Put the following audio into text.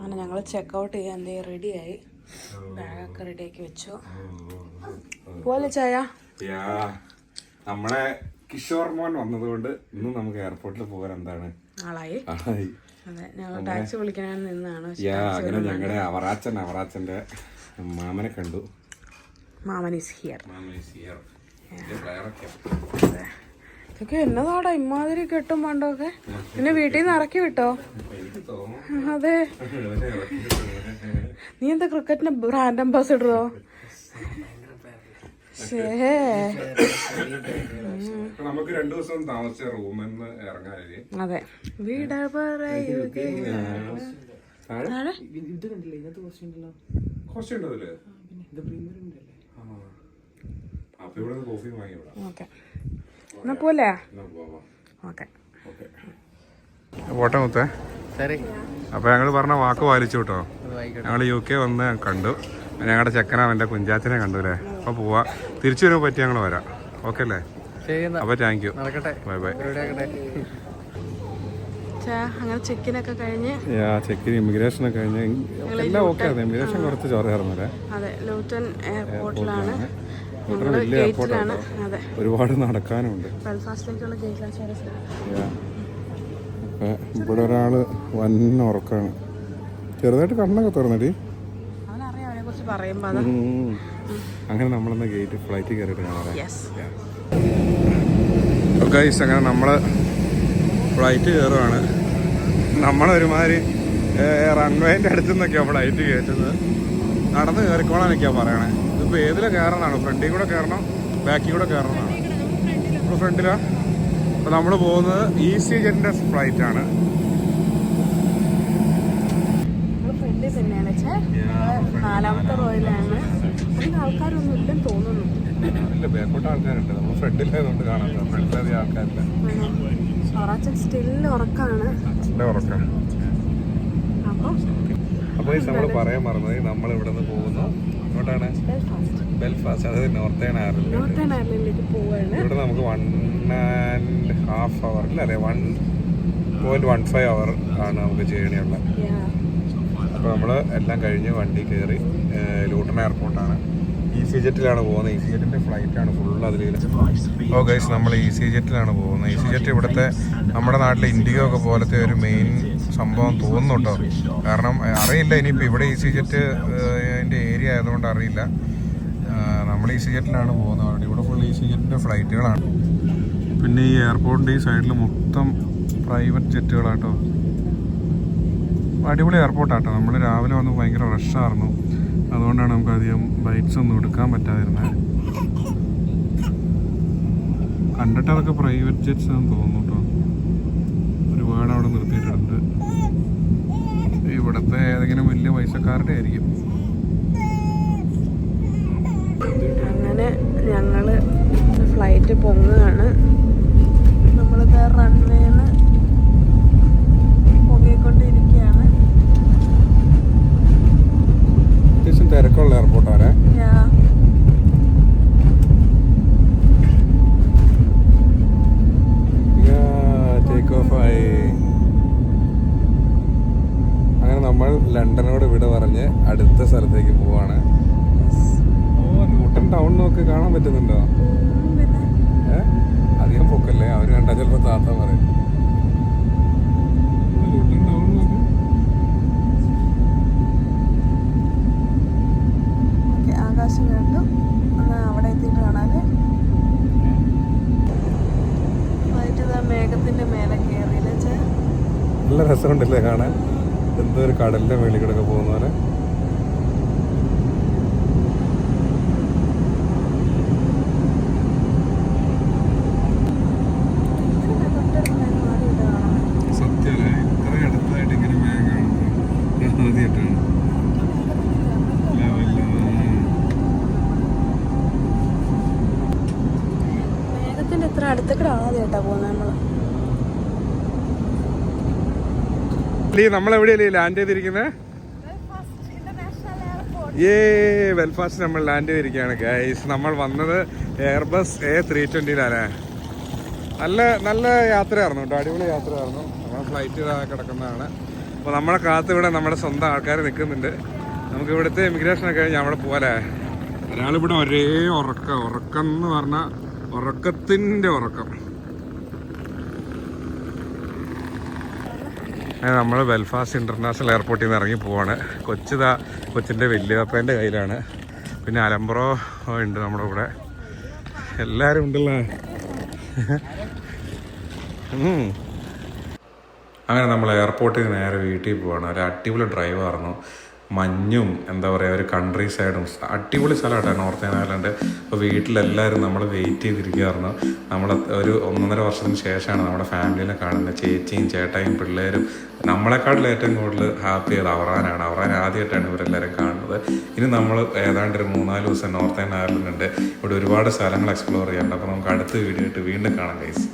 അങ്ങനെ ഞങ്ങൾ check out ചെയ്യാൻ എന്തേ റെഡിയായി ബാഗൊക്കെ റെഡിയാക്കി വെച്ചു. പോലെ ചായ? നമ്മളെ കിഷോർ മോൻ വന്നതുകൊണ്ട് ഇന്ന് നമുക്ക് എയർപോർട്ടിൽ പോകാൻ എന്താണ്? ആളായി. ടാക്സി വിളിക്കാൻ നിന്നാണ്. അങ്ങനെ ഞങ്ങളുടെ അവറാച്ചൻ അവറാച്ചന്റെ മാമനെ കണ്ടു. Maman is here maman is here. ഇതൊക്കെ എന്നതാടാ ഇമാതിരി കെട്ടും പണ്ടൊക്കെ? പിന്നെ വീട്ടിൽ നിന്ന് ഇറക്കി വിട്ടോ? അതെ. നീ എന്താ ക്രിക്കറ്റിന്റെ ബ്രാൻഡ് അംബാസിഡറോ നമുക്ക് രണ്ടു ദിവസം താമസിച്ച റൂമിൽ നിന്ന് ഇറങ്ങാനായി. അതെ. വീട ഇത് കണ്ടില്ലേ? ഇതിനകത്ത് കുറച്ച് ഉണ്ടല്ലോ. ഇതിൽ ഇവിടെ കോഫി വാങ്ങി ഓക്കെ. എന്നാ പോലെ? ഓക്കെ. ഓക്കെ. പോട്ടെ മുത്തേ. അപ്പൊ ഞങ്ങൾ പറഞ്ഞ വാക്ക് പാലിച്ചു കേട്ടോ. ഞങ്ങൾ യു കെ വന്ന് കണ്ടു. ഞങ്ങളുടെ ചെക്കന അവന്റെ കുഞ്ചാച്ചനെ കണ്ടു അല്ലേ? അപ്പൊ പോവാ. തിരിച്ചു വരുമ്പോ പറ്റി ഞങ്ങൾ വരാം. ഓക്കെ അല്ലേ? അപ്പൊ താങ്ക് യു നടക്കട്ടെ. ബൈ ബൈ അങ്ങനെ ചെക്കിനൊക്കെ കഴിഞ്ഞ് ചെക്കിന് ഇമിഗ്രേഷൻ ഒക്കെ കഴിഞ്ഞ്. എല്ലാം ഓക്കെ ആണ് ഇമിഗ്രേഷൻ കുറച്ച് ചോറായിരുന്നു അല്ലേ അതെ ലൂട്ടൺ എയർപോർട്ടിലാണ് വലിയ എയർപോർട്ടാണ് അതെ. ഒരുപാട് നടക്കാനുണ്ട്. ഇവിടെ ഒരാൾ വൻ ഉറക്കാണ്. ചെറുതായിട്ട് കണ്ണൊക്കെ തുറന്നടി. അങ്ങനെ നമ്മളെന്ന ഗേറ്റ് ഫ്ലൈറ്റ് കയറിയിട്ട് കാണാം ഗൈസ് അങ്ങനെ നമ്മൾ ഫ്ലൈറ്റ് കയറുവാണ് നമ്മളൊരുമാതിരി റൺവേന്റെ അടുത്തുനിന്നൊക്കെയാണ് ഫ്ലൈറ്റ് കയറ്റുന്നത് നടന്ന് കയറിക്കോളാനൊക്കെയാണ് പറയണേ. ഇതിപ്പോൾ ഏതിലാണ് കയറണതാണ് ഫ്രണ്ടിൽ കൂടെ കയറണം ബാക്കിൽ കൂടെ കയറണമാണ് ഇപ്പോൾ ഫ്രണ്ടിലാണ് അപ്പോൾ നമ്മൾ പോകുന്നത് ഈസി ജെറ്റിന്റെ ഫ്ലൈറ്റാണ് നമ്മൾ നാലാമത്തെ റോയിലാണ്. അതിന് ആൾക്കാരൊന്നും ഇല്ലെന്ന് തോന്നുന്നു. ഇല്ല ബാക്കോട്ട് ആൾക്കാരുണ്ട്. നമ്മൾ ഫ്രണ്ടിലായതുകൊണ്ട് കാണാൻ ഫ്രണ്ടിലധികം ആൾക്കാരില്ല. സൊറാച്ചൻ സ്റ്റിൽ ഉറക്കാണ്. അപ്പോൾ അപ്പോൾ ഈ നമ്മൾ പറയാൻ മറന്നത് നമ്മൾ ഇവിടെ നിന്ന് പോകുന്നു. എങ്ങോട്ടാണ്? ബെൽഫാസ്റ്റ്. അതായത് നോർത്തേൺ അയർലൻഡ് നോർത്തേൺ അയർലൻഡിലേക്ക് പോവാണ്? ഇവിടെ നമുക്ക് വൺ ആൻഡ് ഹാഫ് അവർ ഇല്ല അതെ one point one five hour ആണ് നമുക്ക് ജേണി അപ്പോൾ നമ്മൾ എല്ലാം കഴിഞ്ഞ് വണ്ടി കയറി ലൂട്ടൺ എയർപോർട്ടാണ് ഇ സി ജെറ്റിലാണ് പോകുന്നത്. ഇ സി ജെറ്റിന്റെ ഫ്ലൈറ്റാണ് ഫുൾ അതിൽ ഓ ഗൈസ് നമ്മൾ ഇ സി ജെറ്റിലാണ് പോകുന്നത്. ഇ സി ജെറ്റ് ഇവിടുത്തെ നമ്മുടെ നാട്ടിലെ ഇൻഡിഗോ ഒക്കെ പോലത്തെ ഒരു മെയിൻ സംഭവം തോന്നുന്നുണ്ടോ? കാരണം അറിയില്ല ഇനിയിപ്പോൾ ഇവിടെ ഇ സി ജെറ്റ് ആയതുകൊണ്ട് അറിയില്ല. നമ്മൾ ഈ സിജറ്റിലാണ് പോകുന്നത്. അവിടെ ഇവിടെ ഫുൾ ഈ സിജറ്റിന്റെ ഫ്ലൈറ്റുകളാണ്. പിന്നെ ഈ എയർപോർട്ടിന്റെ ഈ സൈഡിൽ മൊത്തം പ്രൈവറ്റ് ജെറ്റുകളാട്ടോ. അടിപൊളി എയർപോർട്ടാട്ടോ. നമ്മൾ രാവിലെ വന്ന് ഭയങ്കര റഷായിരുന്നു അതുകൊണ്ടാണ് നമുക്ക് അധികം ബൈറ്റ്സ് ഒന്നും എടുക്കാൻ പറ്റാതിരുന്നത് കണ്ടിട്ട് അതൊക്കെ പ്രൈവറ്റ് ജെറ്റ്സ് ആണെന്ന് തോന്നുന്നു കേട്ടോ ഒരുപാട് അവിടെ നിർത്തിയിട്ടുണ്ട്. ഇവിടുത്തെ ഏതെങ്കിലും വലിയ പൈസക്കാരുടെ ആയിരിക്കും. ഞങ്ങൾ ഫ്ലൈറ്റ് പൊങ്ങുകയാണ് നമ്മളിത് റൺവേന്ന് പൊങ്ങിക്കൊണ്ടിരിക്കുകയാണ്. അത്യാവശ്യം തിരക്കുള്ള എയർപോർട്ടാണ് അങ്ങനെ നമ്മൾ ലണ്ടനോട് വിട പറഞ്ഞ് അടുത്ത സ്ഥലത്തേക്ക് പോവാണ്. ഓ ന്യൂട്ടൺ ടൗൺ നോക്ക് കാണാൻ പറ്റുന്നുണ്ടോ? ഉം, പിന്നെ ഏ? അധികം പൊക്കല്ലേ? അവർ കണ്ടാ ചിലപ്പോ താത്ത പറയും. ആകാശം കണ്ടു. അവിടെ എത്തിയിട്ട് മേഘത്തിന്റെ മേലെ കയറിയില്ലേ നല്ല രസമുണ്ടല്ലേ കാണാൻ. എന്തോ ഒരു കടലിന്റെ മേളിൽ കിടക്കെ പോകുന്ന പോലെ ഇതിന്റെ തൊട്ടടുത്തായിരുന്നു ആദ്യം ഇത് കാണുന്നത് സത്യമല്ലേ ഇത്ര അടുത്തായിട്ട് ഇങ്ങനെ മേഘമാണ് ആദ്യമായിട്ടാണ് മേഘത്തിന്റെ ഇത്ര അടുത്തേക്കൂടെ ആദ്യമായിട്ടാ പോകുന്നത് നമ്മൾ. നമ്മൾ എവിടെയല്ലേ ലാൻഡ് ചെയ്തിരിക്കുന്നത് ഏ വെൽഫാസ്റ്റ് നമ്മൾ ലാൻഡ് ചെയ്തിരിക്കുകയാണ് ഗൈസ് നമ്മൾ വന്നത് എയർബസ് എ ത്രീ ട്വന്റിയിലല്ലേ നല്ല നല്ല യാത്രയായിരുന്നു കേട്ടോ അടിപൊളി യാത്രയായിരുന്നു. നമ്മൾ ഫ്ലൈറ്റ് കിടക്കുന്നതാണ്. അപ്പോൾ നമ്മളെ കാത്ത് ഇവിടെ നമ്മുടെ സ്വന്തം ആൾക്കാർ നിൽക്കുന്നുണ്ട്. നമുക്ക് ഇവിടുത്തെ ഇമിഗ്രേഷൻ ഒക്കെ കഴിഞ്ഞ് അവിടെ പോകാലേ ഒരാളിവിടെ ഒരേ ഉറക്കം ഉറക്കം എന്ന് പറഞ്ഞാൽ ഉറക്കത്തിന്റെ ഉറക്കം. നമ്മൾ ബെൽഫാസ്റ്റ് ഇന്റർനാഷണൽ എയർപോർട്ടിൽ നിന്ന് ഇറങ്ങി പോവാണ്. കൊച്ചിതാ കൊച്ചിന്റെ വലിയപ്പേന്റെ കയ്യിലാണ്. പിന്നെ അലംബ്രോ ഉണ്ട് നമ്മുടെ കൂടെ. എല്ലാവരും ഉണ്ടല്ലോ. അങ്ങനെ നമ്മൾ എയർപോർട്ടിൽ നിന്ന് നേരെ വീട്ടിൽ പോവാണ്. ഒരു അടിപൊളി ഡ്രൈവ് ആയിരുന്നു മഞ്ഞും എന്താ പറയുക ഒരു കൺട്രി സൈഡും അടിപൊളി സ്ഥലമാട്ടോ നോർത്ത് ഐലൻഡ് അപ്പോൾ വീട്ടിലെല്ലാവരും നമ്മൾ വെയിറ്റ് ചെയ്തിരിക്കുകയായിരുന്നു നമ്മൾ ഒരു ഒന്നൊന്നര വർഷത്തിന് ശേഷമാണ് നമ്മുടെ ഫാമിലിനെ കാണുന്നത് ചേച്ചിയും ചേട്ടായും പിള്ളേരും നമ്മളെക്കാട്ടിൽ ഏറ്റവും കൂടുതൽ ഹാപ്പി ചെയ്ത് അവറാനാണ്. അവറാൻ ആദ്യമായിട്ടാണ് ഇവരെല്ലാവരും കാണുന്നത്. ഇനി നമ്മൾ ഏതാണ്ട് ഒരു മൂന്നാൽ ദിവസം നോർത്ത് ഐലൻഡ് ഉണ്ട്. ഇവിടെ ഒരുപാട് സ്ഥലങ്ങൾ എക്സ്പ്ലോർ ചെയ്യാനുണ്ട്. അപ്പോൾ നമുക്ക് അടുത്ത വീഡിയോ ആയിട്ട് വീണ്ടും കാണാം ഗൈസ്